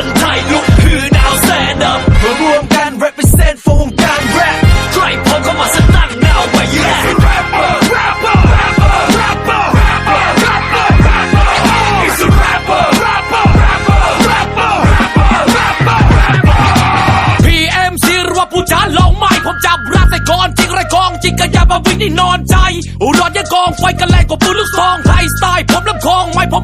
คนไทยลุกฮือดาวแซนดับมารวมกัน represent ฟงการแรปใครพร้อมก็มาสตั้งดาวไว้แย่ rapper rapper rapper rapper rapper rapper rapper he's a rapper rapper rapper rapper rapper rapper rapper PMC หรือว่าผู้จาลองไม่ผมจับรักแต่ก่อนจริงไรกองจริงก็อย่ามาวิ่งนี่นอนใจร้อนยังกองไฟกันแรงกว่าปืนลูกซองไทยสไตล์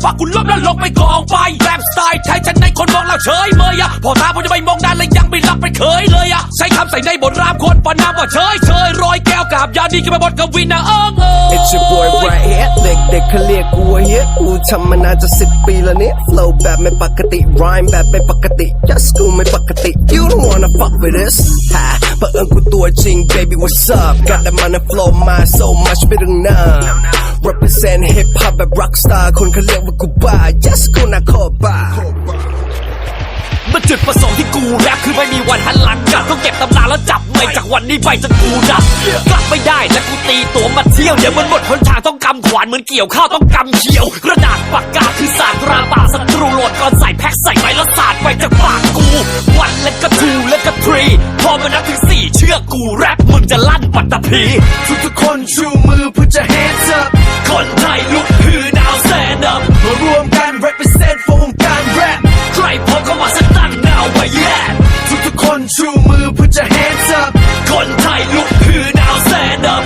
ผมลำคองไม่ผมฝากคุณล้มแล้วลงไปกองไฟแรปสไตล์ไทยฉันในคนมองเราเฉยเมยอะพอตาผมจะไปมองนานเลยยังไม่รับไปเคยเลยอะใช้คำใส่ในบทรามคนปนามว่าเฉยเฉยรอยแก้วกับยาดีกันไปบนกวินนะเอิงเอิง It's your boy right here เด็กเด็กเขาเรียกกูว่าเฮียกูทำมานานจะสิบปีแล้วเนี่ย flow แบบไม่ปกติ rhyme แบบไม่ปกติ just กูไม่ปกติ you don't wanna fuck with this ฮะเปิดเอิญกูตัวจริง baby what's up กัดแต่มัน flow มา so much ไม่ต้องน้า represent hip hop แบบ rock star คนเขาเรียกว่ากูบ้า yes กูน่ะโคตรบ้ามันจุดประสงค์ที่กูแรปคือไม่มีวันหันหลังกลับต้องเก็บตำราแล้วจับไม่จากวันนี้ไปจนกูดับกลับไม่ได้และกูตีตัวมาเที่ยวเดี๋ยวมันหมดหนทางต้องกำขวานเหมือนเกี่ยวข้าวต้องกำเขียว กระดาษปากกาคือศาสตราป่าศัตรูโหลดก่อนใส่แพ็คใส่ไว้แล้วสาดไปจากปากกู วันและก็ทูและก็ทรีพอมานับถึงสี่เชื่อกูแรปมึงจะลั่นปัตตภีทุกทุกๆคนชูมือ put your hands up คนไชูมือเพื่อจะ hands up คนไทยลุกฮือหนาวแซนดับ